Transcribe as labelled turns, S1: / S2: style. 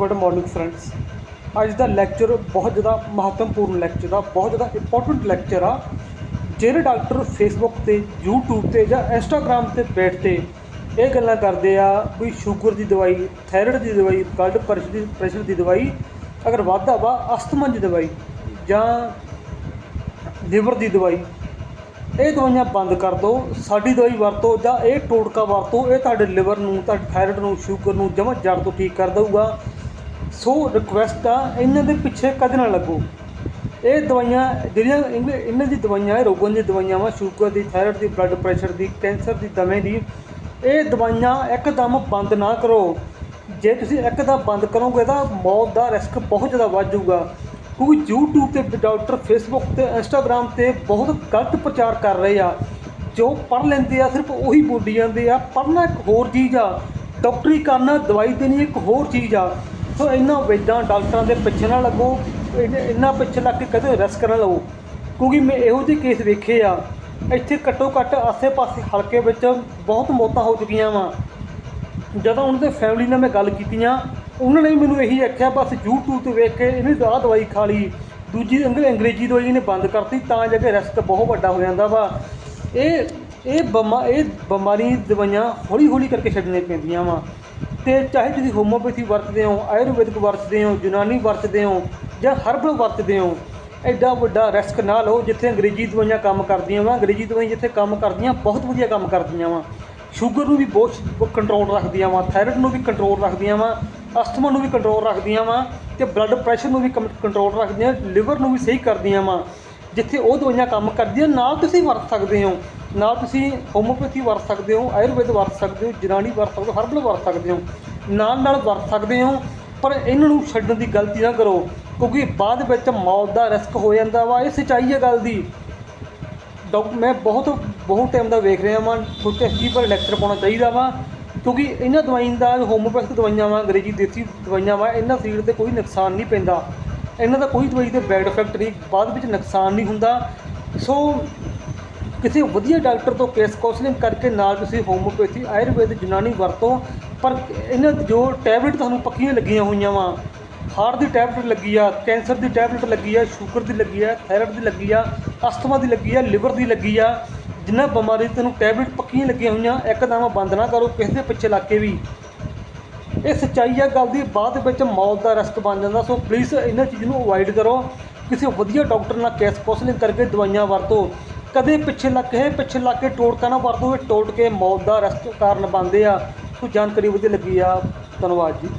S1: Good morning friends. ਅੱਜ ਦਾ lecture ਬਹੁਤ ਜ਼ਿਆਦਾ ਮਹੱਤਵਪੂਰਨ ਲੈਕਚਰ ਆ, ਬਹੁਤ ਜ਼ਿਆਦਾ ਇੰਪੋਰਟੈਂਟ ਲੈਕਚਰ ਆ। ਜਿਹੜੇ ਡਾਕਟਰ ਫੇਸਬੁੱਕ ਤੇ, YouTube ਤੇ ਜਾਂ Instagram ਤੇ ਬੈਠਦੇ ਇਹ ਗੱਲਾਂ ਕਰਦੇ ਆ ਵੀ ਸ਼ੂਗਰ ਦੀ ਦਵਾਈ, ਥਾਇਰਾਇਡ ਦੀ ਦਵਾਈ ਬਲੱਡ ਪ੍ਰੈਸ਼ਰ ਦੀ ਪ੍ਰੈਸ਼ਰ ਦੀ ਦਵਾਈ, ਅਗਰ ਵਾਧਾ ਵਾ, ਅਸਥਮਾ ਦੀ ਦਵਾਈ ਜਾਂ ਲਿਵਰ ਦੀ ਦਵਾਈ, ਇਹ ਦਵਾਈਆਂ ਬੰਦ ਕਰ ਦਿਓ ਸਾਡੀ ਦਵਾਈ ਵਰਤੋ ਜਾਂ ਇਹ ਟੋਟਕਾ ਵਰਤੋ, ਇਹ ਤੁਹਾਡੇ ਲਿਵਰ ਨੂੰ, ਤੁਹਾਡੇ ਥਾਇਰਾਇਡ ਨੂੰ, ਸ਼ੂਗਰ ਨੂੰ ਜਮਾਂ ਜੜ ਤੋਂ ਠੀਕ ਕਰ ਦਊਗਾ। ਸੋ ਰਿਕੁਐਸਟ ਆ, ਇਹਨਾਂ ਦੇ ਪਿੱਛੇ ਕਦੇ ਨਾ ਲੱਗੋ। ਇਹ ਦਵਾਈਆਂ ਜਿਹੜੀਆਂ ਇਹਨਾਂ ਇਹਨਾਂ ਦੀ ਦਵਾਈਆਂ ਇਹ ਰੋਗਾਂ ਦੀ ਦਵਾਈਆਂ ਵਾ, ਸ਼ੂਗਰ ਦੀ, ਥਾਇਰਾਇਡ ਦੀ ਬਲੱਡ ਪ੍ਰੈਸ਼ਰ ਦੀ, ਕੈਂਸਰ ਦੀ ਦਮੇ ਦੀ, ਇਹ ਦਵਾਈਆਂ ਇੱਕਦਮ ਬੰਦ ਨਾ ਕਰੋ। ਜੇ ਤੁਸੀਂ ਇੱਕਦਮ ਬੰਦ ਕਰੋਗੇ ਤਾਂ ਮੌਤ ਦਾ ਰਿਸਕ ਬਹੁਤ ਜ਼ਿਆਦਾ ਵੱਧ ਜਾਊਗਾ। ਕਿਉਂਕਿ YouTube ਤੇ ਡਾਕਟਰ Facebook ਤੇ Instagram ਤੇ ਬਹੁਤ ਗਲਤ ਪ੍ਰਚਾਰ ਕਰ ਰਹੇ ਆ। ਜੋ ਪੜ੍ਹ ਲੈਂਦੇ ਆ, ਸਿਰਫ ਉਹੀ ਬੋਲੀ ਜਾਂਦੇ ਆ। ਪੜ੍ਹਨਾ ਇੱਕ ਹੋਰ ਚੀਜ਼ ਆ। ਡਾਕਟਰੀ ਕਰਨਾ, ਦਵਾਈ ਦੇਣੀ ਇੱਕ ਹੋਰ ਚੀਜ਼ ਆ। ਸੋ ਇਹਨਾਂ ਵੈਦਾਂ ਡਾਕਟਰਾਂ ਦੇ ਪਿੱਛੇ ਨਾ ਲੱਗੋ ਇਹਨੇ- ਇਹਨਾਂ ਪਿੱਛੇ ਲੱਗ ਕੇ ਕਦੇ ਰਿਸਕ ਨਾ ਲਵੋ ਕਿਉਂਕਿ ਮੈਂ ਇਹੋ ਜਿਹੇ ਕੇਸ ਵੇਖੇ ਆ, ਇੱਥੇ ਘੱਟੋ ਘੱਟ ਆਸੇ-ਪਾਸੇ ਹਲਕੇ ਵਿੱਚ ਬਹੁਤ ਮੌਤਾਂ ਹੋ ਚੁੱਕੀਆਂ ਵਾ। ਜਦੋਂ ਉਹਨਾਂ ਦੇ ਫੈਮਿਲੀ ਨਾਲ ਮੈਂ ਗੱਲ ਕੀਤੀਆਂ, ਉਹਨਾਂ ਨੇ ਮੈਨੂੰ ਇਹੀ ਆਖਿਆ, ਬਸ YouTube ਤੇ ਵੇਖ ਕੇ ਇਹਨੇ ਆਹ ਦਵਾਈ ਖਾ ਲਈ, ਦੂਜੀ ਅੰਗ- ਅੰਗਰੇਜ਼ੀ ਦਵਾਈ ਇਹਨੇ ਬੰਦ ਕਰਤੀ, ਤਾਂ ਜਾ ਕੇ ਰਿਸਕ ਬਹੁਤ ਵੱਡਾ ਹੋ ਜਾਂਦਾ ਵਾ। ਇਹ ਇਹ ਬਿਮਾ, ਇਹ ਬਿਮਾਰੀ ਦਵਾਈਆਂ ਹੌਲੀ ਹੌਲੀ ਕਰਕੇ ਛੱਡਣੀਆਂ ਪੈਂਦੀਆਂ ਵਾ। ਤੇ ਚਾਹੇ ਤੁਸੀਂ ਹੋਮੋਪੈਥੀ ਵਰਤਦੇ ਹੋ, ਆਯੁਰਵੈਦਿਕ ਵਰਤਦੇ ਹੋ, ਯੂਨਾਨੀ ਵਰਤਦੇ ਹੋ ਜਾਂ ਹਰਬਲ ਵਰਤਦੇ ਹੋ, ਐਡਾ ਵੱਡਾ ਰਿਸਕ ਨਾ ਲਓ ਜਿੱਥੇ ਅੰਗਰੇਜ਼ੀ ਦਵਾਈਆਂ ਕੰਮ ਕਰਦੀਆਂ ਵਾ, ਅੰਗਰੇਜ਼ੀ ਦਵਾਈਆਂ ਜਿੱਥੇ ਕੰਮ ਕਰਦੀਆਂ, ਬਹੁਤ ਵਧੀਆ ਕੰਮ ਕਰਦੀਆਂ ਵਾ। ਸ਼ੂਗਰ ਨੂੰ ਵੀ ਬਹੁਤ ਕੰਟਰੋਲ ਰੱਖਦੀਆਂ ਵਾ ਥਾਇਰਾਇਡ ਨੂੰ ਵੀ ਕੰਟਰੋਲ ਰੱਖਦੀਆਂ ਵਾ ਅਸਥਮਾ ਨੂੰ ਵੀ ਕੰਟਰੋਲ ਰੱਖਦੀਆਂ ਵਾ ਤੇ ਬਲੱਡ ਪ੍ਰੈਸ਼ਰ ਨੂੰ ਵੀ ਕੰਟਰੋਲ ਰੱਖਦੀਆਂ ਲਿਵਰ ਨੂੰ ਵੀ ਸਹੀ ਕਰਦੀਆਂ ਵਾ। ਜਿੱਥੇ ਉਹ ਦਵਾਈਆਂ ਕੰਮ ਕਰਦੀਆਂ, ਨਾਲ ਤੁਸੀਂ ਵਰਤ ਸਕਦੇ ਹੋ। ਨਾਲ ਤੁਸੀਂ ਹੋਮੋਪੈਥੀ ਵਰਤ ਸਕਦੇ ਹੋ, ਆਯੁਰਵੇਦ ਵਰਤ ਸਕਦੇ ਹੋ, ਜਨਾਨੀ ਵਰਤ ਸਕਦੇ ਹੋ ਹਰਬਲ ਵਰਤ ਸਕਦੇ ਹੋ, ਨਾਲ ਨਾਲ ਵਰਤ ਸਕਦੇ ਹੋ, ਪਰ ਇਹਨਾਂ ਨੂੰ ਛੱਡਣ ਦੀ ਗਲਤੀ ਨਾ ਕਰੋ, ਕਿਉਂਕਿ ਬਾਅਦ ਵਿੱਚ ਮੌਤ ਦਾ ਰਿਸਕ ਹੋ ਜਾਂਦਾ ਵਾ, ਇਹ ਸੱਚਾਈ ਹੈ ਗੱਲ ਦੀ। ਡਾਕਟਰ ਮੈਂ ਬਹੁਤ ਬਹੁਤ ਟਾਈਮ ਦਾ ਵੇਖ ਰਿਹਾ ਵਾਂ ਛੋਟੇ ਕੀ ਪਰ ਲੈਕਚਰ ਪਾਉਣਾ ਚਾਹੀਦਾ ਵਾ, ਕਿਉਂਕਿ ਇਹਨਾਂ ਦਵਾਈਆਂ ਦਾ ਹੋਮੋਪੈਥਿਕ ਦਵਾਈਆਂ ਵਾ, ਅੰਗਰੇਜ਼ੀ ਦੇਸੀ ਦਵਾਈਆਂ ਵਾ, ਇਹਨਾਂ ਸਰੀਰ ਤੇ ਕੋਈ ਨੁਕਸਾਨ ਨਹੀਂ ਪੈਂਦਾ। ਇਹਨਾਂ ਦਾ ਕੋਈ ਦਵਾਈ ਤੇ ਬੈਡ ਇਫੈਕਟ ਨਹੀਂ, ਬਾਅਦ ਵਿੱਚ ਨੁਕਸਾਨ ਨਹੀਂ ਹੁੰਦਾ। ਸੋ ਕਿਸੇ ਵਧੀਆ ਡਾਕਟਰ ਤੋਂ ਕੇਸ ਕਾਉਂਸਲਿੰਗ ਕਰਕੇ ਨਾਲ ਤੁਸੀਂ ਹੋਮੋਪੈਥੀ ਆਯੁਰਵੇਦ ਯੂਨਾਨੀ ਵਰਤੋ। ਪਰ ਇਹਨਾਂ ਜੋ ਟੈਬਲੇਟ ਤੁਹਾਨੂੰ ਪੱਕੀਆਂ ਲੱਗੀਆਂ ਹੋਈਆਂ ਵਾ ਹਾਰਟ ਦੀ ਟੈਬਲੇਟ ਲੱਗੀ ਆ ਕੈਂਸਰ ਦੀ ਟੈਬਲੇਟ ਲੱਗੀ ਆ ਸ਼ੂਗਰ ਦੀ ਲੱਗੀ ਆ ਥਾਇਰਾਇਡ ਦੀ ਲੱਗੀ ਆ ਅਸਥਮਾ ਦੀ ਲੱਗੀ ਆ ਲਿਵਰ ਦੀ ਲੱਗੀ ਆ, ਜਿੰਨਾ ਬਿਮਾਰੀ ਤੁਹਾਨੂੰ ਟੈਬਲੇਟ ਪੱਕੀਆਂ ਲੱਗੀਆਂ ਹੋਈਆਂ ਇੱਕਦਮ ਬੰਦ ਨਾ ਕਰੋ, ਕਿਸੇ ਦੇ ਪਿੱਛੇ ਲੱਗ ਕੇ ਵੀ। ਇਹ ਸੱਚਾਈ ਆ, ਗੱਲ ਦੀ ਬਾਅਦ ਵਿੱਚ ਮੌਤ ਦਾ ਰਿਸਕ ਬਣ ਜਾਂਦਾ, ਸੋ ਪਲੀਜ਼ ਇਹਨਾਂ ਚੀਜ਼ ਨੂੰ ਅਵੋਇਡ ਕਰੋ। ਕਿਸੇ ਵਧੀਆ ਡਾਕਟਰ ਨਾਲ ਕੇਸ ਕਾਉਂਸਲਿੰਗ ਕਰਕੇ ਦਵਾਈਆਂ ਵਰਤੋ। ਕਦੇ ਪਿੱਛੇ ਲੱਗ ਕੇ ਪਿੱਛੇ ਲੱਗ ਕੇ ਟੋਟਕਾ ਨਾ ਵਰਤੋ ਇਹ ਟੋਟ ਕੇ ਮੌਤ ਦਾ ਰਿਸਕ ਕਾਰਨ ਬਣਦੇ ਆ। ਸੋ ਜਾਣਕਾਰੀ ਵਧੀਆ ਲੱਗੀ ਆ, ਧੰਨਵਾਦ ਜੀ।